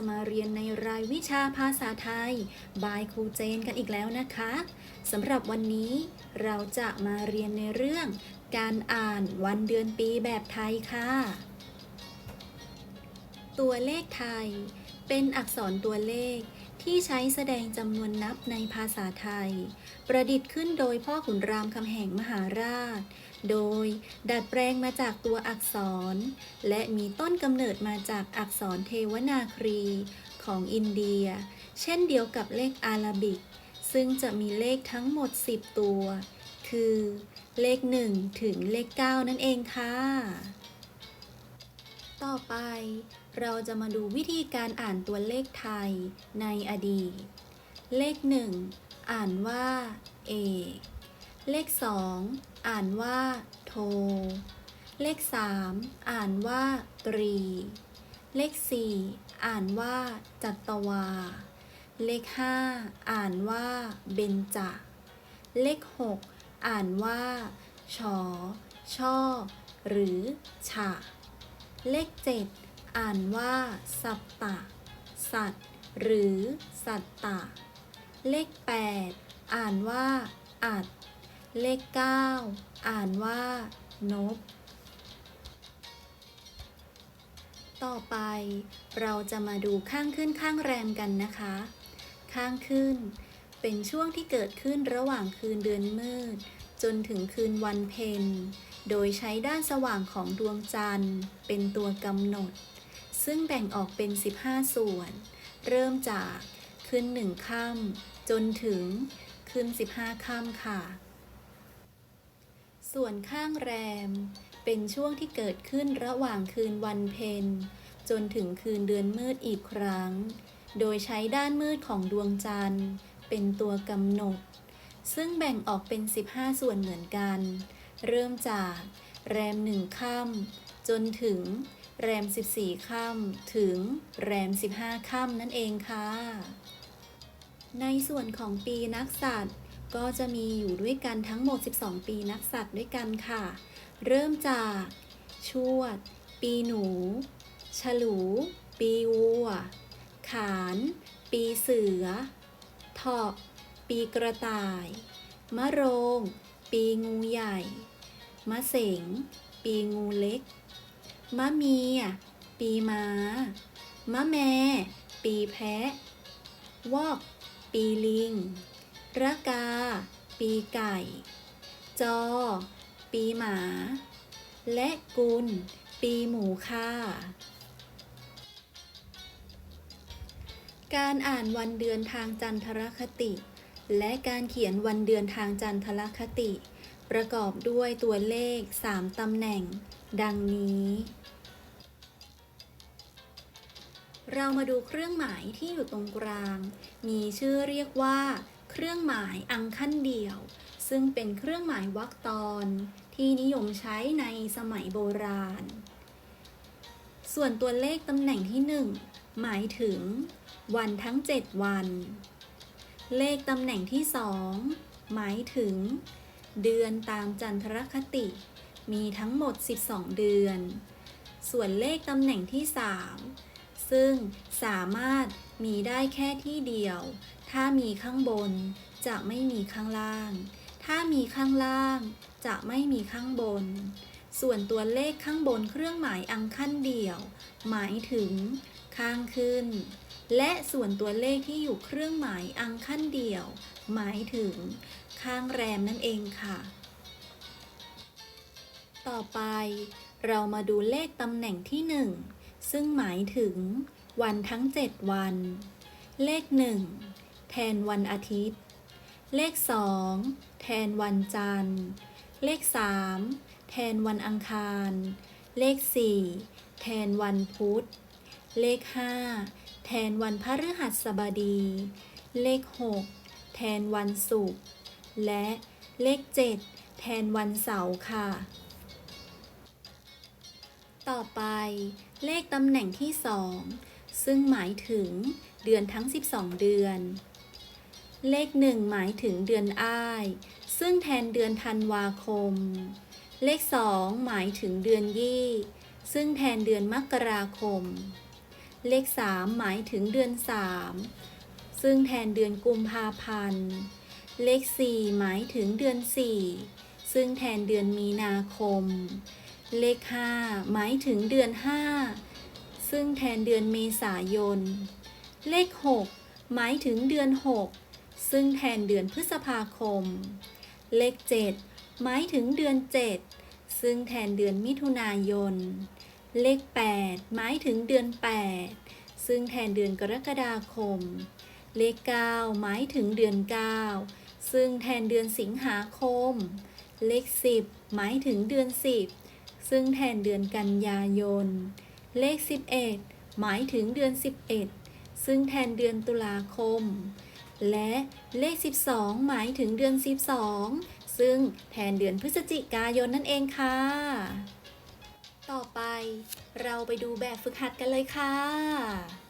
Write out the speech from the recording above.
จะมาเรียนในรายวิชาภาษาไทย บายครูเจนกันอีกแล้วนะคะสำหรับวันนี้เราจะมาเรียนในเรื่อง การอ่านวันเดือนปีแบบไทยค่ะ ตัวเลขไทย เป็นอักษรตัวเลข ที่ใช้แสดงจำนวนนับในภาษาไทย ประดิษฐ์ขึ้นโดยพ่อขุนรามคำแหงมหาราช โดยดัดแปลงมาจากตัวอักษร และมีต้นกำเนิดมาจากอักษรเทวนาครีของอินเดีย เช่นเดียวกับเลขอาราบิก ซึ่งจะมีเลขทั้งหมด 10 ตัว คือเลข 1 ถึงเลข 9 นั่นเองค่ะ ต่อไป เราจะมาดูวิธีการอ่านตัวเลขไทยในอดีต เลข 1 อ่านว่า เอก เลข 2 อ่านว่า โท เลข 3 อ่านว่า ตรี เลข 4 อ่านว่า จัตวา เลข 5 อ่านว่า เบญจเลข 6 อ่านว่าชอช่อ หรือ ฉะ เลข 7 อ่านว่า สัตตะ สัตหรือ สัตตะ เลข 8 อ่านว่า อัด เลข 9 อ่านว่า นบ ต่อไปเราจะมาดูข้างขึ้นข้างแรมกันนะคะ ข้างขึ้น เป็นช่วงที่เกิดขึ้นระหว่างคืนเดือนมืด จนถึงคืนวันเพ็ญโดยใช้ด้านสว่างของดวงจันทร์เป็นตัวกำหนด ซึ่งแบ่งออกเป็น 15 ส่วน เริ่มจากขึ้นหนึ่งค่ำจนถึงขึ้น 15ค่ำค่ะ ส่วนข้างแรม เป็นช่วงที่เกิดขึ้นระหว่างคืนวันเพ็ญจนถึงคืนเดือนมืดอีกครั้ง โดยใช้ด้านมืดของดวงจันทร์ เป็นตัวกำหนด ซึ่งแบ่งออกเป็น 15 ส่วนเหมือนกัน เริ่มจากแรมหนึ่งค่ำจนถึง แรม 14 ค่ำถึงแรม 15 ค่ำนั่นเองค่ะ ในส่วนของปีนักสัตว์ ก็จะมีอยู่ด้วยกันทั้งหมด 12 ปีนักสัตว์ด้วยกันค่ะ เริ่มจาก ชวด ปีหนู ฉลู ปีวัว ขาน ปีเสือเถาะปีกระต่าย มะโรง ปีงูใหญ่ มะเสง ปีงูเล็ก มะเมีย ปีม้า มะแม ปีแพะ วอก ปีลิง ระกา ปีไก่ จอ ปีหมา และกุล ปีหมูค่ะ การอ่านวันเดือนทางจันทรคติ และการเขียนวันเดือนทางจันทรคติ ประกอบด้วยตัวเลข 3 ตำแหน่ง ดังนี้ เรามาดูเครื่องหมายที่อยู่ตรงกลาง มีชื่อเรียกว่า เครื่องหมายอังขั้นเดี่ยว ซึ่งเป็นเครื่องหมายวรรคตอน ที่นิยมใช้ในสมัยโบราณ ส่วนตัวเลขตำแหน่งที่ 1 หมายถึง วันทั้ง 7 วัน เลขตำแหน่งที่ 2 หมายถึง เดือนตามจันทรคติ มีทั้งหมด 12 เดือน ส่วนเลขตำแหน่งที่ 3 ซึ่งสามารถมีได้แค่ที่เดียว ถ้ามีข้างบนจะไม่มีข้างล่าง ถ้ามีข้างล่างจะไม่มีข้างบน ส่วนตัวเลขข้างบนเครื่องหมายอังขั้นเดียว หมายถึงข้างขึ้น และส่วนตัวเลขที่อยู่เครื่องหมายอังขั้นเดียว หมายถึงข้างแรมนั่นเองค่ะ ต่อไปเรามาดูเลขตำแหน่งที่ 1 ซึ่งหมายถึงวันทั้ง 7 วัน เลข 1 แทนวันอาทิตย์ เลข 2 แทนวันจันทร์ เลข 3 แทนวันอังคาร เลข 4 แทนวันพุธ เลข 5 แทนวันพฤหัสบดี เลข 6 แทนวันศุกร์ และเลข 7 แทนวันเสาร์ค่ะ ต่อไป เลขตำแหน่งที่ 2 ซึ่งหมายถึงเดือนทั้ง 12 เดือน เลข 1 หมายถึงเดือนอ้าย ซึ่งแทนเดือนธันวาคม เลข 2 หมายถึงเดือนยี่ ซึ่งแทนเดือนมกราคม เลข 3 หมายถึงเดือน 3 ซึ่งแทนเดือนกุมภาพันธ์ เลข 4 หมายถึงเดือน 4 ซึ่งแทนเดือนมีนาคม เลข 5 หมายถึงเดือน 5 ซึ่งแทนเดือนเมษายน เลข 6 หมายถึงเดือน 6 ซึ่งแทนเดือนพฤษภาคม เลข 7 หมายถึงเดือน 7 ซึ่งแทนเดือนมิถุนายน เลข 8 หมายถึงเดือน 8 ซึ่งแทนเดือนกรกฎาคม เลข 9 หมายถึงเดือน 9 ซึ่งแทนเดือนสิงหาคม เลข 10 หมายถึงเดือน 10 ซึ่งแทนเดือนกันยายน เลข 11 หมายถึงเดือน 11 ซึ่งแทนเดือนตุลาคม และเลข 12 หมายถึงเดือน 12 ซึ่งแทนเดือนพฤศจิกายนนั่นเองค่ะ ต่อไปเราไปดูแบบฝึกหัดกันเลยค่ะ